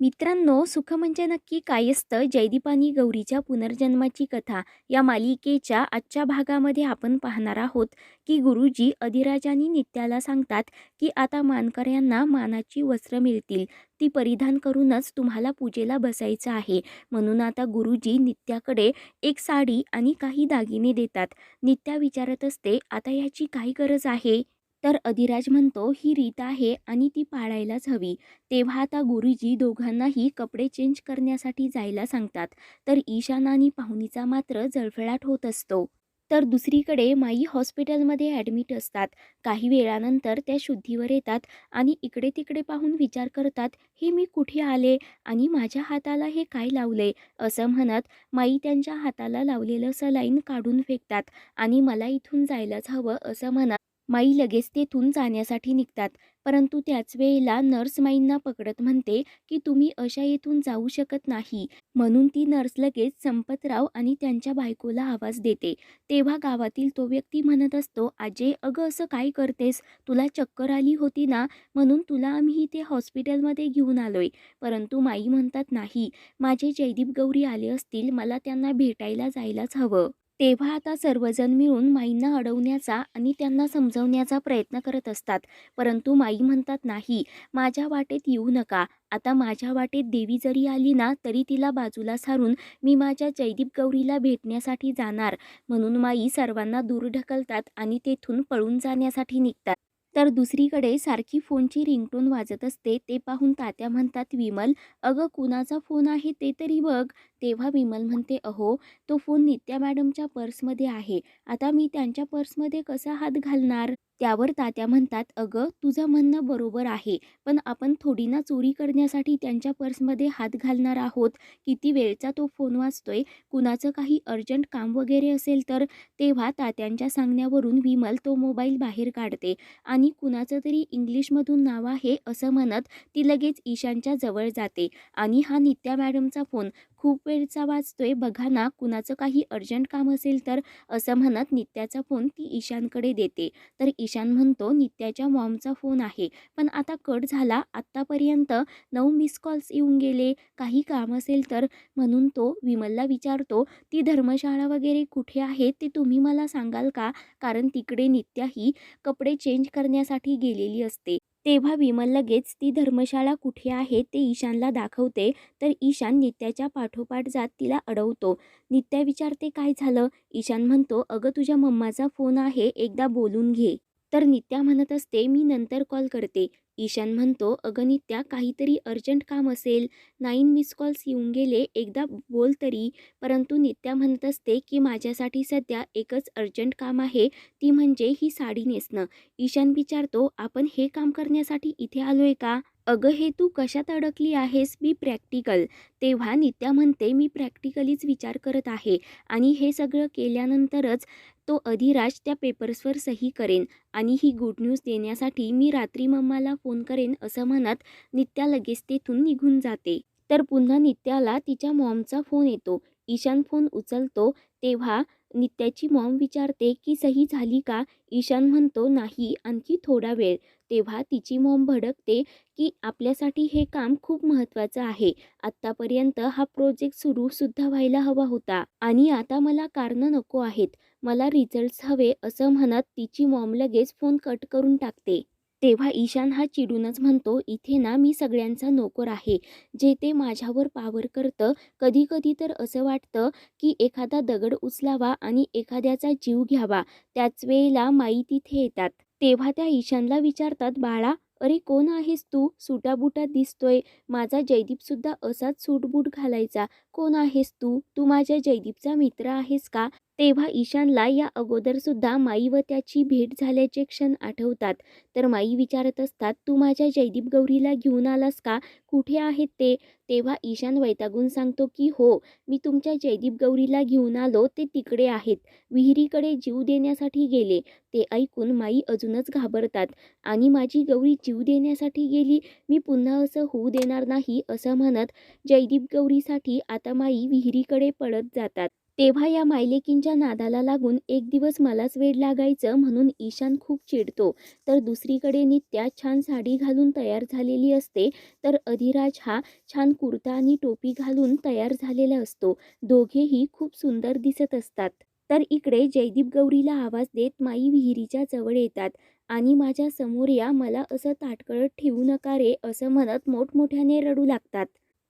मित्रांनो सुख म्हणजे नक्की काय असतं? जयदीप आणि गौरीच्या पुनर्जन्माची कथा या मालिकेच्या आजच्या भागामध्ये आपण पाहणार आहोत की गुरुजी अधिराजांनी नित्याला सांगतात की आता मानकऱ्यांना मानाची वस्त्र मिळतील. ती परिधान करूनच तुम्हाला पूजेला बसायचं आहे. म्हणून आता गुरुजी नित्याकडे एक साडी आणि काही दागिने देतात. नित्या विचारत असते आता याची काय गरज आहे? तर अधिराज म्हणतो ही रीत आहे आणि ती पाळायलाच हवी. तेव्हा आता गुरुजी दोघांनाही कपडे चेंज करण्यासाठी जायला सांगतात. तर ईशान आणि पाहुणीचा मात्र जळफळाट होत असतो. तर दुसरीकडे माई हॉस्पिटलमध्ये ॲडमिट असतात. काही वेळानंतर त्या शुद्धीवर येतात आणि इकडे तिकडे पाहून विचार करतात हे मी कुठे आले आणि माझ्या हाताला हे काय लावले? असं म्हणत माई त्यांच्या हाताला लावलेलं सलाईन काढून फेकतात आणि मला इथून जायलाच हवं असं म्हणत माई लगेच तेथून जाण्यासाठी निघतात. परंतु त्याच वेळेला नर्स माईंना पकडत म्हणते की तुम्ही अशा येथून जाऊ शकत नाही. म्हणून ती नर्स लगेच संपतराव आणि त्यांच्या बायकोला आवाज देते. तेव्हा गावातील तो व्यक्ती म्हणत असतो आजे अगं असं काय करतेस? तुला चक्कर आली होती ना? म्हणून तुला आम्ही इथे हॉस्पिटलमध्ये घेऊन आलोय. परंतु माई म्हणतात नाही. माझे जयदीप गौरी आले असतील मला त्यांना भेटायला जायलाच हवं. तेव्हा आता सर्वजण मिळून माईंना अडवण्याचा आणि त्यांना समजवण्याचा प्रयत्न करत असतात. परंतु माई म्हणतात नाही माझ्या वाटेत येऊ नका. आता माझ्या वाटेत देवी जरी आली ना तरी तिला बाजूला सारून मी माझ्या जयदीप गौरीला भेटण्यासाठी जाणार. म्हणून माई सर्वांना दूर ढकलतात आणि तेथून पळून जाण्यासाठी निघतात. तर दुसरीकडे सारखी फोनची रिंगटोन वाजत असते. ते पाहून तात्या म्हणतात विमल अगं कुणाचा फोन आहे ते तरी बघ. तेव्हा विमल म्हणते अहो तो फोन नित्या मॅडमच्या पर्समध्ये आहे. आता मी त्यांच्या पर्समध्ये कसा हात घालणार? त्यावर तात्या म्हणतात अगं तुझं म्हणणं बरोबर आहे पण आपण थोडी ना चोरी करण्यासाठी त्यांच्या पर्समध्ये हात घालणार आहोत. किती वेळचा तो फोन वाचतोय. कुणाचं काही अर्जंट काम वगैरे असेल तर तेव्हा तात्यांच्या सांगण्यावरून विमल तो मोबाईल बाहेर काढते. आणि कुणाचं तरी इंग्लिशमधून नाव आहे असं म्हणत ती लगेच ईशानच्या जवळ जाते. आणि हा नित्या मॅडमचा फोन. खूप वेळचा वाचतोय. बघा ना कुणाचं काही अर्जंट काम असेल तर असं म्हणत नित्याचा फोन ती ईशानकडे देते. तर ईशान म्हणतो नित्याच्या मॉमचा फोन आहे. पण आता कट झाला. आत्तापर्यंत नऊ मिस कॉल्स येऊन गेले. काही काम असेल तर म्हणून तो विमलला विचारतो ती धर्मशाळा वगैरे कुठे आहे? ते तुम्ही मला सांगाल का? कारण तिकडे नित्याही कपडे चेंज करण्यासाठी गेलेली असते. तेव्हा विमल लगेच ती धर्मशाळा कुठे आहे? ते ईशानला दाखवते. तर ईशान नित्याच्या पाठोपाठ जात तिला अडवतो. नित्या विचारते काय झालं? ईशान म्हणतो अगं तुझ्या मम्माचा फोन आहे. एकदा बोलून घे. तर नित्या म्हणत असते मी नंतर कॉल करते. ईशान म्हणतो अगनित्या काहीतरी अर्जंट काम असेल. नाईन मिस कॉल्स येऊन गेले. एकदा बोल तरी. परंतु नित्या म्हणत असते की माझ्यासाठी सध्या एकच अर्जंट काम आहे. ती म्हणजे ही साडी नेसणं. ईशान विचारतो आपण हे काम करण्यासाठी इथे आलो आहे का? अगं हे तू कशात अडकली आहेस? मी प्रॅक्टिकल. तेव्हा नित्या म्हणते मी प्रॅक्टिकलीच विचार करत आहे. आणि हे सगळं केल्यानंतरच तो अधिराज त्या पेपर्सवर सही करेन आणि ही गुड न्यूज देण्यासाठी मी रात्री मम्माला फोन करेन असं म्हणत नित्या लगेच तेथून निघून जाते. तर पुन्हा नित्याला तिच्या मॉमचा फोन येतो. ईशान फोन उचलतो तेव्हा नित्याची मॉम विचारते की सही झाली का? ईशान म्हणतो नाही आणखी थोडा वेळ. तेव्हा तिची मॉम भडकते की आपल्यासाठी हे काम खूप महत्त्वाचं आहे. आत्तापर्यंत हा प्रोजेक्ट सुरूसुद्धा व्हायला हवा होता. आणि आता मला कारणं नको आहेत. मला रिझल्ट्स हवे असं म्हणत तिची मॉम लगेच फोन कट करून टाकते. तेव्हा ईशान हा चिडूनच म्हणतो इथे ना मी सगळ्यांचा नोकर आहे. जे ते माझ्यावर पावर करतं कधी कधी तर असं वाटतं की एखादा दगड उचलावा आणि एखाद्याचा जीव घ्यावा. त्याच वेळेला माई तिथे येतात. तेव्हा त्या ईशानला विचारतात बाळा अरे कोण आहेस तू? सुटाबुटात दिसतोय. माझा जयदीपसुद्धा असाच सूटबूट घालायचा. कोण आहेस तू? तू माझ्या जयदीपचा मित्र आहेस का? तेव्हा ईशानला या अगोदरसुद्धा माई व त्याची भेट झाल्याचे क्षण आठवतात. तर माई विचारत असतात तू माझ्या जयदीप गौरीला घेऊन आलास का? कुठे आहेत ते? तेव्हा ईशान वैतागून सांगतो की हो मी तुमच्या जयदीप गौरीला घेऊन आलो ते तिकडे आहेत. विहिरीकडे जीव देण्यासाठी गेले. ते ऐकून माई अजूनच घाबरतात. आणि माझी गौरी जीव देण्यासाठी गेली? मी पुन्हा असं होऊ देणार नाही असं म्हणत जयदीप गौरीसाठी आता माई विहिरीकडे पळत जातात. तेव्हा या मायलेकींच्या नादाला लागून एक दिवस मलाच वेड लागायचं म्हणून ईशान खूप चिडतो. तर दुसरीकडे नित्या छान साडी घालून तयार झालेली असते. तर अधिराज हा छान कुर्ता आणि टोपी घालून तयार झालेला असतो. दोघेही खूप सुंदर दिसत असतात. तर इकडे जयदीप गौरीला आवाज देत माई विहिरीच्या जवळ येतात. आणि माझ्यासमोर या मला असं ताटकळत ठेवू नका रे असं म्हणत मोठमोठ्याने रडू लागतात.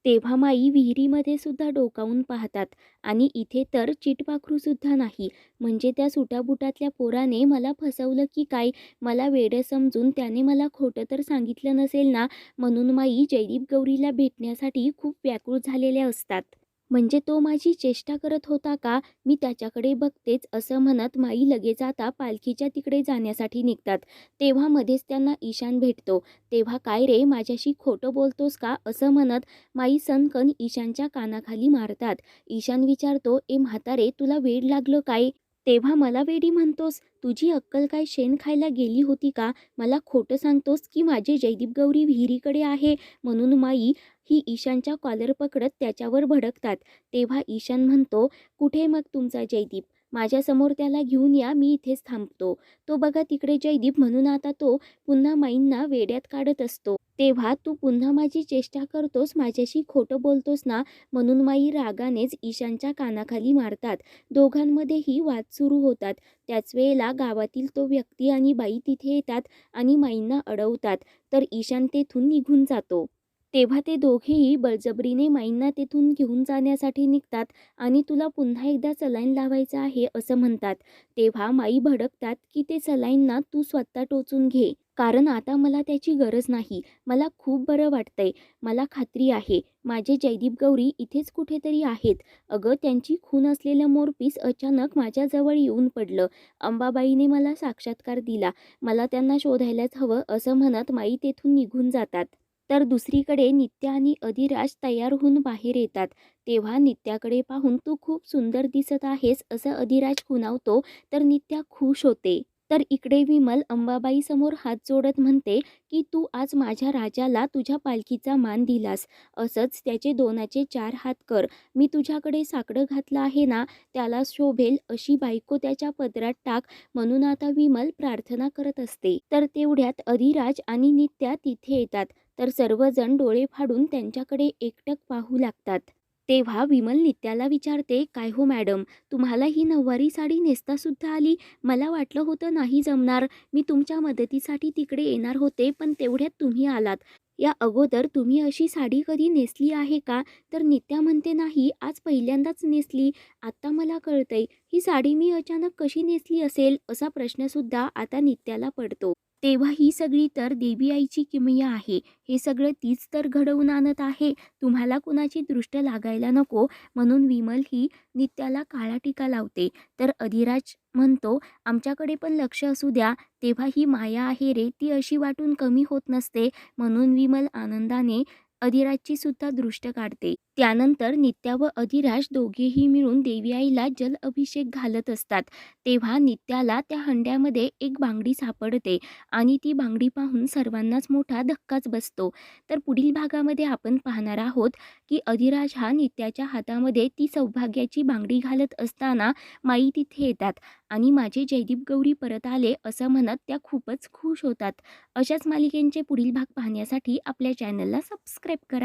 तेव्हा माई विहिरीमध्ये सुद्धा डोकावून पाहतात आणि इथे तर चिटपाखरूसुद्धा नाही. म्हणजे त्या सुटाबुटातल्या पोराने मला फसवलं की काय? मला वेडं समजून त्याने मला खोटं तर सांगितलं नसेल ना? म्हणून माई जयदीप गौरीला भेटण्यासाठी खूप व्याकुळ झालेल्या असतात. म्हणजे तो माझी चेष्टा करत होता का? मी त्याच्याकडे बघतेच असं म्हणत माई लगेच आता पालखीच्या तिकडे जाण्यासाठी निघतात. तेव्हा मध्येच त्यांना ईशान भेटतो. तेव्हा काय रे माझ्याशी खोटं बोलतोस का? असं म्हणत माई सनकन ईशानच्या कानाखाली मारतात. ईशान विचारतो ए म्हातारे तुला वेड लागलं काय? तेव्हा मला वेडी म्हणतोस? तुझी अक्कल काय शेण खायला गेली होती का? मला खोटं सांगतोस की माझे जयदीप गौरी विहिरीकडे आहे? म्हणून माई ही ईशानच्या कॉलर पकडत त्याच्यावर भडकतात. तेव्हा ईशान म्हणतो कुठे मग तुमचा जयदीप? माझ्यासमोर त्याला घेऊन या मी इथेच थांबतो. तो बघा तिकडे जयदीप म्हणून आता तो पुन्हा माईंना वेड्यात काढत असतो. तेव्हा तू पुन्हा माझी चेष्टा करतोस माझ्याशी खोटं बोलतोस ना? म्हणून माई रागानेच ईशानच्या कानाखाली मारतात. दोघांमध्येही वाद सुरू होतात. त्याच वेळेला गावातील तो व्यक्ती आणि बाई तिथे येतात आणि माईंना अडवतात. तर ईशान तेथून निघून जातो. तेव्हा ते दोघेही बळजबरीने माईंना तेथून घेऊन जाण्यासाठी निघतात आणि तुला पुन्हा एकदा सलाईन लावायचं आहे असं म्हणतात. तेव्हा माई भडकतात की ते सलाईनना तू स्वतः टोचून घे. कारण आता मला त्याची गरज नाही. मला खूप बरं वाटतंय. मला खात्री आहे. माझे जयदीप गौरी इथेच कुठेतरी आहेत. अगं त्यांची खून असलेलं मोरपीस अचानक माझ्याजवळ येऊन पडलं. अंबाबाईने मला साक्षात्कार दिला. मला त्यांना शोधायलाच हवं असं म्हणत माई तेथून निघून जातात. तर दुसरीकडे नित्या आणि अधिराज तयार होऊन बाहेर येतात. तेव्हा नित्याकडे पाहून तू खूप सुंदर दिसत आहेस असं अधिराज खुणावतो तर नित्या खुश होते. तर इकडे विमल अंबाबाई समोर हात जोडत म्हणते की तू आज माझ्या राजाला तुझ्या पालखीचा मान दिलास. असंच त्याचे दोनाचे चार हात कर. मी तुझ्याकडे साकडं घातलं आहे ना त्याला शोभेल अशी बायको त्याच्या पदरात टाक. म्हणून आता विमल प्रार्थना करत असते. तर तेवढ्यात अधिराज आणि नित्या तिथे येतात. तर सर्वजण डोळे फाडून त्यांच्याकडे एकटक पाहू लागतात. तेव्हा विमल नित्याला विचारते काय हो मॅडम तुम्हाला ही नऊवारी साडी नेसतासुद्धा आली? मला वाटलं होतं नाही जमणार. मी तुमच्या मदतीसाठी तिकडे येणार होते पण तेवढ्यात तुम्ही आलात. या अगोदर तुम्ही अशी साडी कधी नेसली आहे का तर नित्या म्हणते नाही आज पहिल्यांदाच नेसली. आत्ता मला कळतंय. ही साडी मी अचानक कशी नेसली असेल? असा प्रश्नसुद्धा आता नित्याला पडतो. तेव्हा ही सगळी तर देवी आईची किमया आहे. हे सगळं तीच तर घडवून आणत आहे. तुम्हाला कुणाची दृष्ट लागायला नको. म्हणून विमल ही नित्याला काळा टीका लावते. तर अधिराज म्हणतो आमच्याकडे पण लक्ष असू द्या. तेव्हा ही माया आहे रे. ती अशी वाटून कमी होत नसते. म्हणून विमल आनंदाने अधिराजची सुद्धा दृष्ट काढते. त्यानंतर नित्या व अधिराज दोघेही मिळून देवी आईला जल अभिषेक घालत असतात. तेव्हा नित्याला त्या हंड्यामध्ये एक बांगडी सापडते आणि ती बांगडी पाहून सर्वांनाच मोठा धक्काच बसतो. तर पुढील भागामध्ये आपण पाहणार आहोत की अधिराज हा नित्याच्या हातामध्ये ती सौभाग्याची बांगडी घालत असताना माई तिथे येतात. आणि माझे जयदीप गौरी परत आले असं म्हणत त्या खूपच खुश होतात. अशाच मालिकेंचे पुढील भाग पाहण्यासाठी आपल्या चॅनलला सबस्क्राईब करा.